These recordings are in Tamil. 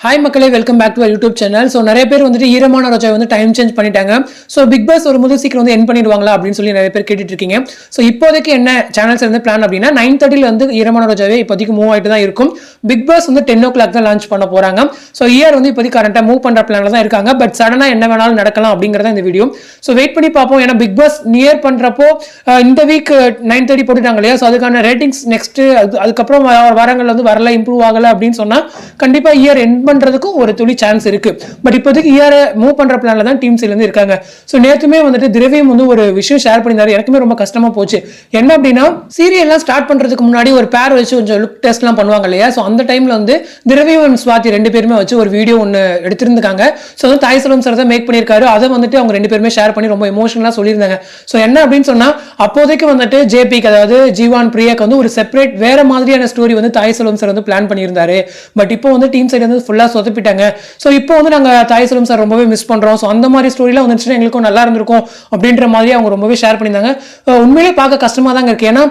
ஹாய் மக்களே welcome back to YouTube channel so நிறைய பேர் வந்துட்டு ஈரமான ரோஜா வந்து டைம் சேஞ்ச் பண்ணிட்டாங்க. ஸோ பிக் பாஸ் வரும்போது சீக்கிரம் வந்து என் பண்ணிடுவாங்களா அப்படின்னு சொல்லி நிறைய பேர் கேட்டுட்டு இருக்கீங்க. ஸோ இப்போதைக்கு என்ன சேனல்ஸ் வந்து பிளான் அப்படின்னா நைன் தேர்ட்டியில் வந்து ஈரமான ரோஜாவே இப்போதைக்கு மூவ் ஆகிட்டு தான் இருக்கும். பிக் பாஸ் வந்து டென் ஓ கிளாக் தான் லான்ச் பண்ண போகிறாங்க ஸோ இயர் வந்து இப்போதைக்கு கரண்ட்டாக மூவ் பண்ணுற பிளானில் தான் இருக்காங்க. பட் சடனாக என்ன வேணாலும் நடக்கலாம் அப்படிங்கிறத இந்த வீடியோ ஸோ வெயிட் பண்ணி பார்ப்போம். ஏன்னா பிக் பாஸ் நியர் பண்ணுறப்போ இந்த வீக் நைன் தேர்ட்டி போட்டுட்டாங்க இல்லையா? ஸோ அதுக்கான ரேட்டிங்ஸ் நெக்ஸ்ட் அது அதுக்கப்புறம் வர- வந்து வரல இம்ப்ரூவ் ஆகலை அப்படின்னு சொன்னால் கண்டிப்பாக இயர் எண்ட் பண்ணுறதுக்கும் ஒரு துளி சான்ஸ் இருக்கு. பட் இப்போதைக்கு இயரை மூவ் பண்ணுற பிளானில் தான் டீம் இருந்து இருக்காங்க. ஸோ நேற்றுமே வந்துட்டு திரவியம் வந்து ஒரு விஷயம் ஷேர் பண்ணியிருந்தாரு. எனக்குமே ரொம்ப கஷ்டமா போச்சு. என்ன அப்படின்னா சீரியல்லாம் ஸ்டார்ட் பண்ணுறதுக்கு முன்னாடி ஒரு பேர் வச்சு கொஞ்சம் லுக் டெஸ்ட்லாம் பண்ணுவாங்க இல்லையா? ஸோ அந்த டைமில் வந்து திரவியம் and ரெண்டு பேருமே வச்சு ஒரு வீடியோ ஒன்று எடுத்திருந்தாங்க ஸோ வந்து தாய் செல்வம் சார் தான் மேக் பண்ணியிருக்காரு. அதை வந்துட்டு அவங்க ரெண்டு பேருமே ஷேர் பண்ணி ரொம்ப எமோஷனலாக சொல்லியிருந்தாங்க. ஸோ என்ன அப்படின்னு சொன்னால் அப்போதைக்கு வந்துட்டு ஜேபிக்கு அதாவது ஜீவான் பிரியாக்கு வந்து ஒரு செப்பரேட் வேற மாதிரியான ஸ்டோரி வந்து தாய் செல்வம் சார் வந்து பிளான் பண்ணியிருந்தாரு. பட் இப்போ வந்து டீம் சைடு வந்து ஃபுல்லாக ஃபுல்லாக சொதப்பிட்டாங்க. ஸோ இப்போ வந்து நாங்கள் தாய் செல்வம் சார் ரொம்பவே மிஸ் பண்ணுறோம் ஸோ அந்த மாதிரி ஸ்டோரிலாம் வந்துச்சுன்னா எங்களுக்கும் நல்லா இருந்திருக்கும் அப்படின்ற மாதிரி அவங்க ரொம்பவே ஷேர் பண்ணியிருந்தாங்க. உண்மையிலே பார்க்க கஷ்டமாக தாங்க இருக்குது ஏன்னா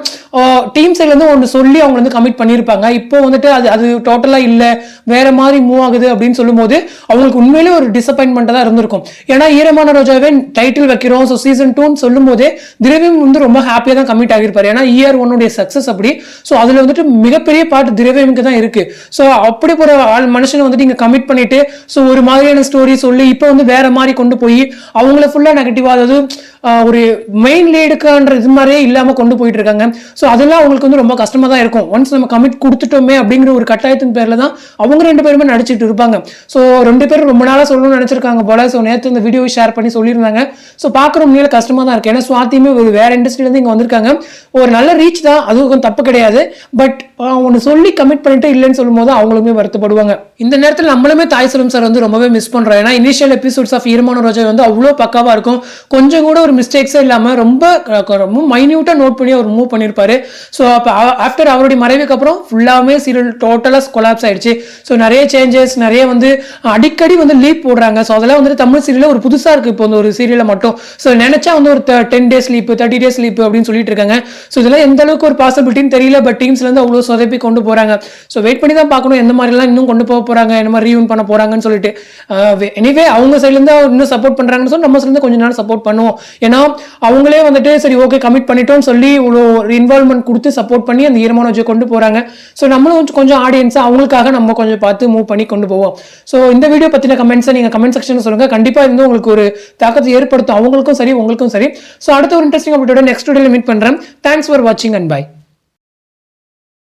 டீம் சைட்லேருந்து ஒன்று சொல்லி அவங்க வந்து கமிட் பண்ணியிருப்பாங்க. இப்போ வந்துட்டு அது அது டோட்டலாக இல்லை. வேற மாதிரி மூவ் ஆகுது அப்படின்னு சொல்லும்போது அவங்களுக்கு உண்மையிலே ஒரு டிசப்பாயின்மெண்ட்டாக தான் இருந்திருக்கும். ஏன்னா ஈரமான ரோஜாவே டைட்டில் வைக்கிறோம். ஸோ சீசன் டூன்னு சொல்லும் போதே திரவியம் வந்து ரொம்ப ஹாப்பியாக தான் கமிட் ஆகியிருப்பார். ஏன்னா இயர் ஒன்னுடைய சக்ஸஸ் அப்படி. ஸோ அதில் வந்துட்டு மிகப்பெரிய பாட்டு திரவியமுக்கு தான் இருக்குது ஸோ அப்படி ஒரு ஆள் மனுஷன் வந்துட்டு இங்கே கமிட் பண்ணிட்டு ஸோ ஒரு மாதிரியான ஸ்டோரி சொல்லி இப்போ வந்து வேற மாதிரி கொண்டு போய் அவங்கள ஃபுல்லாக நெகட்டிவாக அதாவது ஒரு மெயின் லீடுக்குன்ற இது மாதிரியே இல்லாமல் கொண்டு போயிட்டு இருக்காங்க. ஸோ அதெல்லாம் அவங்களுக்கு வந்து ரொம்ப கஷ்டமாக தான் இருக்கும். ஒன்ஸ் நம்ம கமிட் கொடுத்துட்டோமே அப்படிங்கிற ஒரு கட்டாயத்தின் பேரில் தான் அவங்க ரெண்டு பேருமே நடிச்சிட்டு இருப்பாங்க. ஸோ ரெண்டு பேரும் ரொம்ப நாளாக சொல்லணும்னு நினச்சிருக்காங்க போல. ஸோ நேற்று இந்த வீடியோ ஷேர் பண்ணி சொல்லியிருந்தாங்க. ஸோ பார்க்குற உண்மையில கஷ்டமாக தான் இருக்கு. ஏன்னா சுவாத்தியுமே ஒரு வேற இண்டஸ்ட்ரியிலேருந்து இங்கே வந்திருக்காங்க. ஒரு நல்ல ரீச் தான். அது கொஞ்சம் தப்பு கிடையாது. பட் ஒன்று சொல்லி கமிட் பண்ணிட்டு இல்லைன்னு சொல்லும்போது அவங்களுமே வருத்தப்படுவாங்க. இந்த நேரத்தில் நம்மளுமே தாய் செல்வம் சார் வந்து ரொம்பவே மிஸ் பண்ணுறோம் ஏன்னா இனிஷியல் எபிசோட்ஸ் ஆஃப் ஈரமான ரோஜா வந்து அவ்வளோ பக்காவாக இருக்கும். கொஞ்சம் கூட ஒரு மிஸ்டேக்ஸே இல்லாமல் ரொம்ப ரொம்ப மைன்யூட்டாக நோட் பண்ணி அவர் மூவ் பண்ணியிருப்பாரு ஸோ அப்போ ஆஃப்டர் அவருடைய மறைவுக்கு அப்புறம் ஃபுல்லாகவே சீரியல் டோட்டலாக கொலாப்ஸ் ஆயிடுச்சு. ஸோ நிறைய சேஞ்சஸ் நிறைய வந்து அடிக்கடி வந்து லீப் போடுறாங்க. ஸோ அதெல்லாம் வந்துட்டு தமிழ் சீரியலில் ஒரு புதுசாக இருக்குது இப்போ இந்த ஒரு சீரியலில் மட்டும். ஸோ நினச்சா வந்து ஒரு ten days leap thirty days leap அப்படின்னு சொல்லிட்டு இருக்காங்க. ஸோ இதெல்லாம் எந்த அளவுக்கு ஒரு பாசிபிலிட்டின்னு தெரியல. பட் டீம்ஸ்லேருந்து அவ்வளோ சொதப்பி கொண்டு போகிறாங்க ஸோ வெயிட் பண்ணி தான் பார்க்கணும். எந்த மாதிரிலாம் இன்னும் கொண்டு போக போகிறாங்க என்னமோ ரீயூன் பண்ண போகிறாங்கன்னு சொல்லிட்டு எனிவே அவங்க சைட்லேருந்து இன்னும் சப்போர்ட் பண்ணுறாங்கன்னு சொல்லி நம்ம சைட்லேருந்து கொஞ்ச நாள் சப்போர்ட் பண்ணுவோம். ஏன்னா அவங்களே வந்துட்டு சரி ஓகே கமிட் பண்ணிட்டோம்னு சொல்லி இவ்வளோ ஒரு இன்வால்மெண்ட் கொடுத்து சப்போர்ட் பண்ணி அந்த ஈரமான வச்சு கொண்டு போகிறாங்க ஸோ நம்மளும் கொஞ்சம் கொஞ்சம் அவங்களுக்காக நம்ம கொஞ்சம் பார்த்து மூவ் பண்ணி கொண்டு போவோம். ஸோ இந்த வீடியோ பற்றின கமெண்ட்ஸை நீங்கள் கமெண்ட் செக்ஷன் சொல்லுங்கள் கண்டிப்பாக இருந்து உங்களுக்கு ஒரு தாக்கத்தை ஏற்படுத்தும். அவங்களுக்கும் சரி உங்களுக்கும் சரி. ஸோ அடுத்த ஒரு இன்ட்ரெஸ்டிங் அப்டேட்டோட நெக்ஸ்ட் வீடியோவில் மீட் பண்ணுறேன் தேங்க்ஸ் ஃபார் வாட்சிங் அண்ட் பை